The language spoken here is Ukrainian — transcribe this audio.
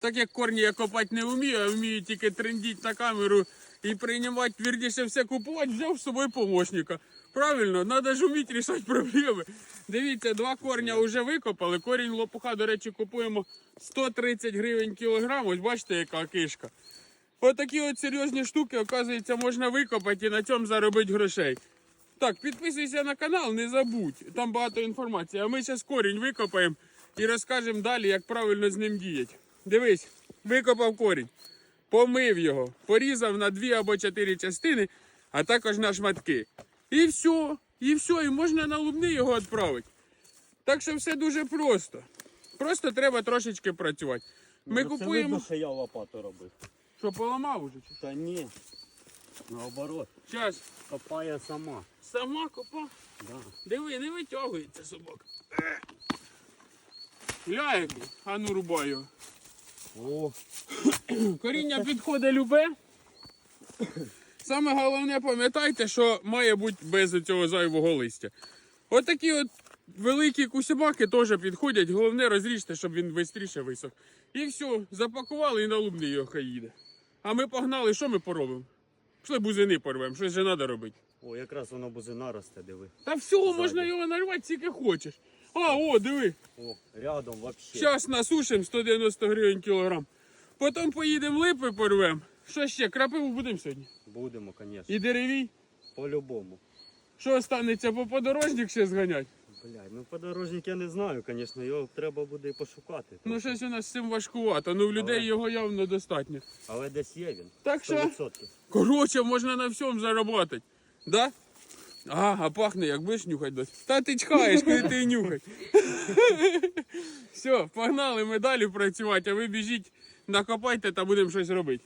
Так як корні я копати не вмію, а вмію тільки трендіть на камеру і приймати, вірніше все купувати, взяв з собою помощника. Правильно, треба ж вміти рішати проблеми. Дивіться, два корня вже викопали. Корінь лопуха, до речі, купуємо 130 гривень кілограм. Ось бачите, яка кишка. Отакі от серйозні штуки, оказується, можна викопати і на цьому заробити грошей. Так, підписуйся на канал, не забудь. Там багато інформації. А ми зараз корінь викопаємо і розкажемо далі, як правильно з ним діяти. Дивись, викопав корінь, помив його, порізав на дві або чотири частини, а також на шматки. І все, і все, і можна на лубни його відправити. Так що все дуже просто. Просто треба трошечки працювати. Ми Ну, це купуємо. видно, що я лопату робив. Що поламав уже? чи? Та ні. Наоборот, Щас, копає сама. сама копа. Да. Диви, не витягується собака. Е. А ну рубай його. О, Коріння підходить любе. Саме головне пам'ятайте, що має бути без цього зайвого листя. Отакі от великі кусібаки теж підходять. Головне розріжте, щоб він швидше висох. І все, запакували і на лубни його хай їде. А ми погнали, що ми поробимо? Пішли бузини порвемо, щось же треба робити. о, якраз воно бузина росте, диви. Та всього Ззаді. можна його нарвати, скільки хочеш. А, о, диви. О, рядом вообще. Зараз насушимо 190 гривень кілограм. Потім поїдемо липи порвемо. Що ще, крапиву будемо сьогодні? Будемо, звісно. І деревій. По-любому. Що останеться по подорожник ще зганять? Блядь, ну подорожник я не знаю, звісно, його треба буде і пошукати. Ну щось у нас з цим важкувато, ну в людей Але- його явно достатньо. Але десь є він. Так що, 100%. коротше, можна на всьому заробити. Да? А, а пахне, як будеш нюхати досі. Та ти чхаєш, коли ти нюхай. Все, погнали ми далі працювати, а ви біжіть, накопайте та будемо щось робити.